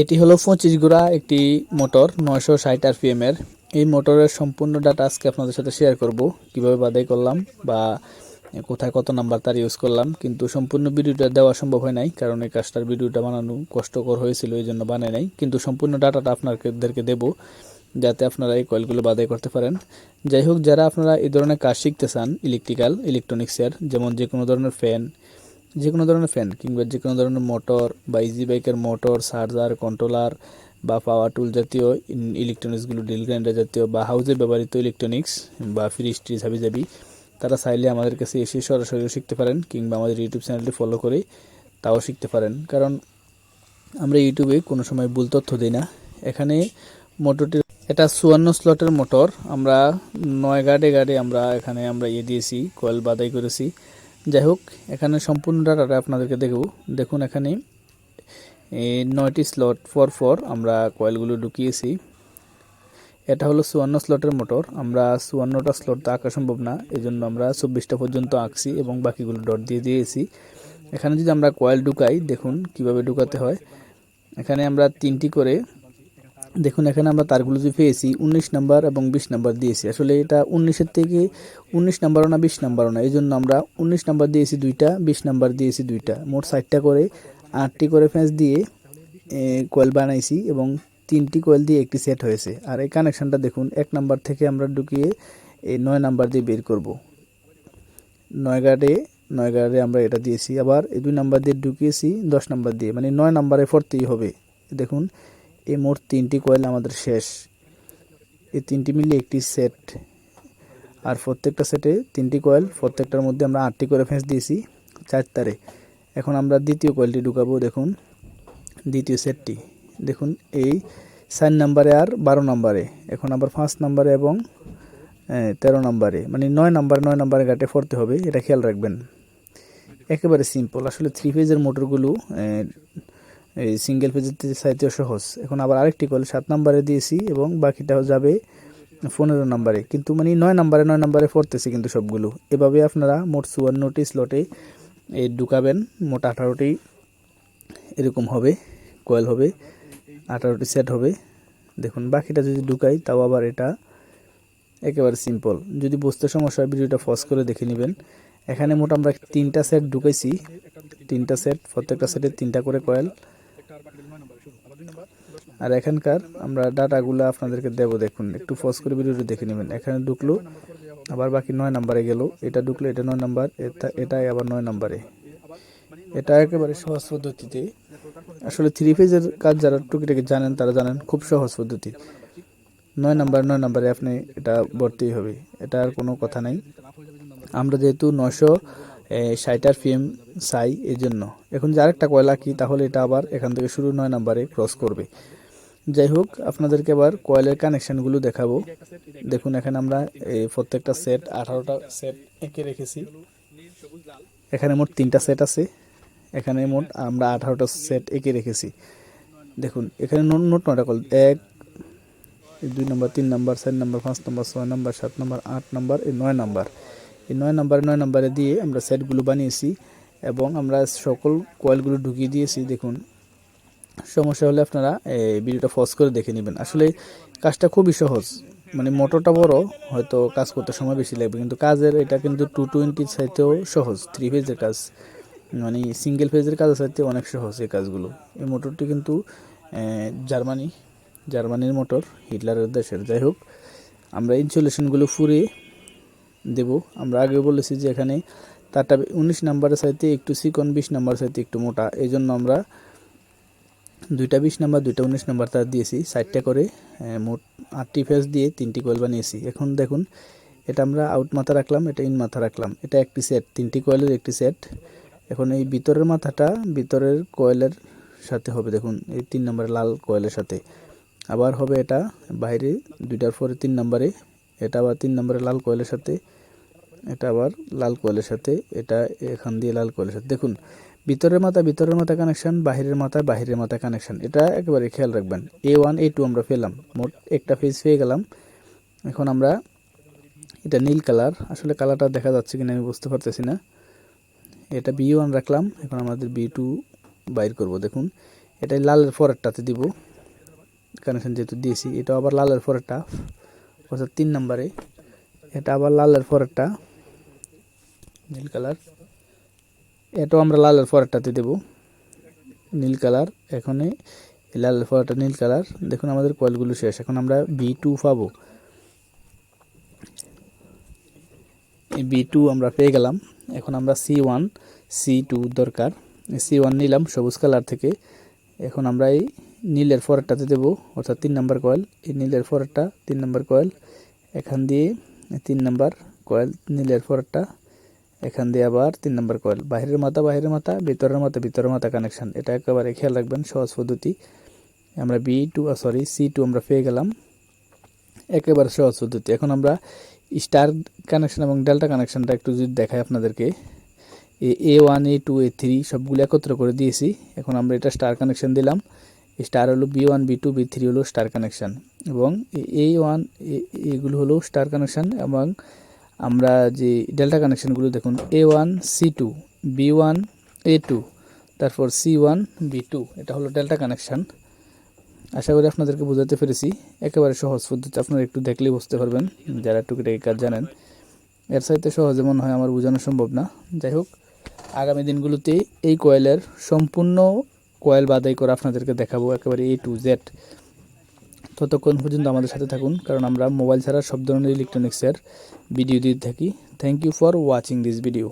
এটি হলো পঁচিশ গুড়া একটি মোটর, নয়শো ষাট আরপিএম এর। এই মোটরের সম্পূর্ণ ডাটা আজকে আপনাদের সাথে শেয়ার করব, কীভাবে বাদাই করলাম বা কোথায় কত নাম্বার তার ইউজ করলাম। কিন্তু সম্পূর্ণ ভিডিওটা দেওয়া সম্ভব হয় নাই, কারণ এই কাজটার ভিডিওটা বানানো কষ্টকর হয়েছিল, এই জন্য বানাই নাই। কিন্তু সম্পূর্ণ ডাটাটা আপনাদেরকে দেবো, যাতে আপনারা এই কয়েলগুলো বাদাই করতে পারেন। যাই হোক, যারা আপনারা এই ধরনের কাজ শিখতে চান ইলেকট্রিক্যাল ইলেকট্রনিক্সের যেমন যে কোনো ধরনের ফ্যান যে কোনো ধরনের ফ্যান কিংবা যে কোনো ধরনের মোটর বা ইজি বাইকের মোটর চার্জার কন্ট্রোলার বা পাওয়ার টুল জাতীয় ইলেকট্রনিক্সগুলো ডিল গ্রাইন্ডার জাতীয় বা হাউজে ব্যবহৃত ইলেকট্রনিক্স বা ফ্রিজ ট্রিজ হাবি যাবি তারা চাইলে আমাদের কাছে এসে সরাসরি শিখতে পারেন, কিংবা আমাদের ইউটিউব চ্যানেলটি ফলো করে তাও শিখতে পারেন। কারণ আমরা ইউটিউবে কোনো সময় ভুল তথ্য দিই না। এখানে মোটরটি এটা চুয়ান্ন স্লটের মোটর আমরা নয় গাড়ে গাড়ে আমরা এখানে আমরা ইয়ে দিয়েছি কয়েল বাদাই করেছি। যাই হোক, এখানে সম্পূর্ণ ডাটাটা আপনাদেরকে দেখব। দেখুন এখানে নয়টি স্লট ফর ফর আমরা কয়েলগুলো ঢুকিয়েছি। এটা হলো চুয়ান্ন স্লটের মোটর আমরা চুয়ান্নটা স্লট তো আঁকা সম্ভব না এই জন্য আমরা চব্বিশটা পর্যন্ত আঁকছি এবং বাকিগুলো ডট দিয়ে দিয়েছি। এখানে যদি আমরা কয়েল ঢুকাই, দেখুন কীভাবে ঢুকাতে হয়। এখানে আমরা তিনটি করে দেখুন, এখানে আমরা তারগুলো যে পেয়েছি উনিশ নাম্বার এবং বিশ নাম্বার দিয়েছি। আসলে এটা উনিশের থেকে উনিশ নাম্বারও না, বিশ নাম্বারও না। এই জন্য আমরা উনিশ নাম্বার দিয়েছি দুইটা, বিশ নাম্বার দিয়েছি দুইটা। মোট ষাটটা করে, আটটি করে ফ্যাঁস দিয়ে কয়েল বানাইছি এবং তিনটি কয়েল দিয়ে একটি সেট হয়েছে। আর এই কানেকশানটা দেখুন, এক নাম্বার থেকে আমরা ঢুকিয়ে এই নয় নাম্বার দিয়ে বের করব। নয় গার্ডে নয় গার্ডে আমরা এটা দিয়েছি। আবার এই দুই নাম্বার দিয়ে ঢুকিয়েছি দশ নাম্বার দিয়ে মানে নয় নাম্বারে পড়তেই হবে। দেখুন এই মোট তিনটি কয়েল আমাদের শেষ। এই তিনটি মিলিয়ে একটি সেট আর প্রত্যেকটা সেটে তিনটি কয়েল প্রত্যেকটার মধ্যে আমরা আটটি করে ফেঁস দিয়েছি চার তারে। এখন আমরা দ্বিতীয় কয়েলটি ঢুকাবো, দেখুন। দ্বিতীয় সেটটি দেখুন, এই চার নাম্বারে আর বারো নাম্বারে এখন আবার পাঁচ নাম্বারে এবং তেরো নাম্বারে মানে নয় নাম্বার নয় নাম্বারে গাটে পড়তে হবে, এটা খেয়াল রাখবেন। একেবারে সিম্পল আসলে থ্রি ফেজের মোটরগুলো এই সিঙ্গেল পেজের চাইতেও সহজ। এখন আবার আরেকটি কল সাত নাম্বারে দিয়েছি এবং বাকিটাও যাবে পনেরো নাম্বারে। কিন্তু মানে নয় নাম্বারে নয় নাম্বারে পড়তেছে কিন্তু সবগুলো। এভাবে আপনারা মোট চুয়ান্নটি স্লটে এই ঢুকাবেন, মোট আঠারোটি এরকম হবে কয়েল হবে, আঠারোটি সেট হবে। দেখুন, বাকিটা যদি ঢুকাই, তাও আবার এটা একেবারে সিম্পল যদি বুঝতে সমস্যা হয়, ভিডিওটা ফস করে দেখে নেবেন। এখানে মোট আমরা তিনটা সেট ঢুকাইছি। তিনটা সেট প্রত্যেকটা সেটে তিনটা করে কয়েল আর এখানকার আমরা ডাটাগুলো আপনাদেরকে দেবো দেখুন। একটু ফস করে ভিডিওটি দেখে নেবেন। এখানে ঢুকলো, আবার বাকি নয় নাম্বারে গেল। এটা ঢুকলো, এটা নয় নাম্বার, এটা, এটাই আবার নয় নাম্বারে। এটা একেবারে সহজ পদ্ধতিতে। আসলে থ্রি ফেজের কাজ যারা টুকিটাকি জানেন, তারা জানেন খুব সহজ পদ্ধতি। নয় নাম্বার, নয় নাম্বারে আপনি এটা ভরতেই হবে। এটা আর কোনো কথা নাই। আমরা যেহেতু নশো ষাটার পিএম চাই এই জন্য এখন যে আরেকটা কয়লা কি, তাহলে এটা আবার এখান থেকে শুরু নয় নাম্বারে ক্রস করবে। যাই হোক, আপনাদেরকে আবার কয়েলের কানেকশানগুলো দেখাবো। দেখুন, এখানে আমরা প্রত্যেকটা সেট আঠারোটা সেট এঁকে রেখেছি। এখানে মোট তিনটা সেট আছে। এখানে মোট আমরা আঠারোটা সেট এঁকে রেখেছি। দেখুন, এখানে নোট নোট নয়টা কল এক দুই নম্বর, তিন নম্বর, চার নম্বর, পাঁচ নম্বর, ছয় নম্বর, সাত নম্বর, আট নম্বর, এই নয় নম্বর। এই নয় নম্বরে নয় নম্বরে দিয়ে আমরা সেটগুলো বানিয়েছি এবং আমরা সকল কয়েলগুলো ঢুকিয়ে দিয়েছি। দেখুন সমস্যা হলে আপনারা এই ভিডিওটা ফস করে দেখে নেবেন। আসলে কাজটা খুবই সহজ। মানে মোটরটা বড়, হয়তো কাজ করতে সময় বেশি লাগবে, কিন্তু কাজের এটা কিন্তু টু টোয়েন্টির চাইতেও সহজ। থ্রি ফেজের কাজ মানে সিঙ্গেল ফেজের কাজের চাইতে অনেক সহজ এই কাজগুলো। এই মোটরটি কিন্তু জার্মানি, জার্মানির মোটর হিটলারের দেশের। যাই হোক, আমরা ইনসুলেশনগুলো ফুরে দেব। আমরা আগে বলেছি যে এখানে তারটা উনিশ নাম্বারের সাথে একটু সিকন বিশ নাম্বার সাথে একটু মোটা। এই জন্য আমরা দুইটা বিশ নাম্বার, দুইটা উনিশ নাম্বার তার দিয়েছি। সাইডটা করে মোট আটটি ফেস দিয়ে তিনটি কয়েল বানিয়েছি। এখন দেখুন, এটা আমরা আউট মাথা রাখলাম, এটা ইন মাথা রাখলাম। এটা একটি সেট, তিনটি কয়েলের একটি সেট। এখন এই ভিতরের মাথাটা ভিতরের কয়েলের সাথে হবে, দেখুন, এই তিন নম্বরের লাল কয়েলের সাথে। আবার হবে এটা বাইরে, দুইটার পরে তিন নম্বরে, এটা আবার তিন নম্বরে লাল কয়েলের সাথে, এটা আবার লাল কয়েলের সাথে, এটা এখান দিয়ে লাল কয়েলের সাথে। দেখুন ভিতরের মাথা ভিতরের মাথা কানেকশন বাহিরের মাথা বাহিরের মাথা কানেকশন এটা একেবারে খেয়াল রাখবেন। এ ওয়ান এ টু আমরা পেলাম। মোট একটা ফেজ পেয়ে গেলাম। এখন আমরা এটা নীল কালার আসলে কালারটা দেখা যাচ্ছে কিনা আমি বুঝতে পারতেছি না। এটা বি ওয়ান রাখলাম। এখন আমাদের বি টু বাইর করব, দেখুন। এটাই লালের পরেরটাতে দিব। কানেকশন যেহেতু দিয়েছি, এটা আবার লালের পরেরটা। অর্থাৎ তিন নম্বরে। এটা আবার লালের পরেরটা। নীল কালার এটাও আমরা লালের পরেরটাতে দেব। নীল কালার এখানে লালের পরেরটা নীল কালার। দেখুন আমাদের কয়েলগুলো শেষ, এখন আমরা বি টু পাবো। এই বি টু আমরা পেয়ে গেলাম। এখন আমরা সি ওয়ান, সি টু দরকার। সি ওয়ান নিলাম সবুজ কালার থেকে। এখন আমরা এই নীলের ফরেরটাতে দেবো, অর্থাৎ তিন নম্বর কয়েল। এই নীলের ফরেরটা তিন নম্বর কয়েল। এখান দিয়ে তিন নম্বর কয়েল, নীলের ফরেরটা এখান দিয়ে আবার তিন নম্বর কয়েল। বাইরের মাথা বাইরের মাথা, ভিতরের মাথা ভিতরের মাথা কানেকশন এটা একেবারে খেয়াল রাখবেন, সহজ পদ্ধতি। আমরা B two sorry C two আমরা পেয়ে গেলাম। একেবারে সহজ পদ্ধতি। এখন আমরা স্টার কানেকশন এবং ডেল্টা কানেকশনটা একটু যদি দেখাই আপনাদেরকে। A one A two A three সবগুলো একত্র করে দিয়েছি। এখন আমরা এটা স্টার কানেকশন দিলাম। স্টার হলো B one B two B three হলো স্টার কানেকশান এবং এ ওয়ান এগুলো হলো স্টার কানেকশান এবং আমরা যে ডেল্টা কানেকশনগুলো দেখুন A one C two B one A two তারপর সি ওয়ান বি টু এটা হলো ডেল্টা কানেকশান আশা করি আপনাদেরকে বোঝাতে পেরেছি। একেবারে সহজ পদ্ধতি, আপনারা একটু দেখলেই বুঝতে পারবেন, যারা টুকিটাকি কাজ জানেন। এর সাথে সহজে মনে হয় আমার বোঝানো সম্ভব না। যাই হোক, আগামী দিনগুলোতে এই কয়েলের সম্পূর্ণ কয়েল বাদাই করে আপনাদেরকে দেখাবো, একেবারে এ টু জেড ততক্ষণ পর্যন্ত আমাদের সাথে থাকুন, কারণ আমরা মোবাইল ছাড়া সব ধরনের ইলেকট্রনিক্সের ভিডিও দিতে থাকি। Thank you for watching this video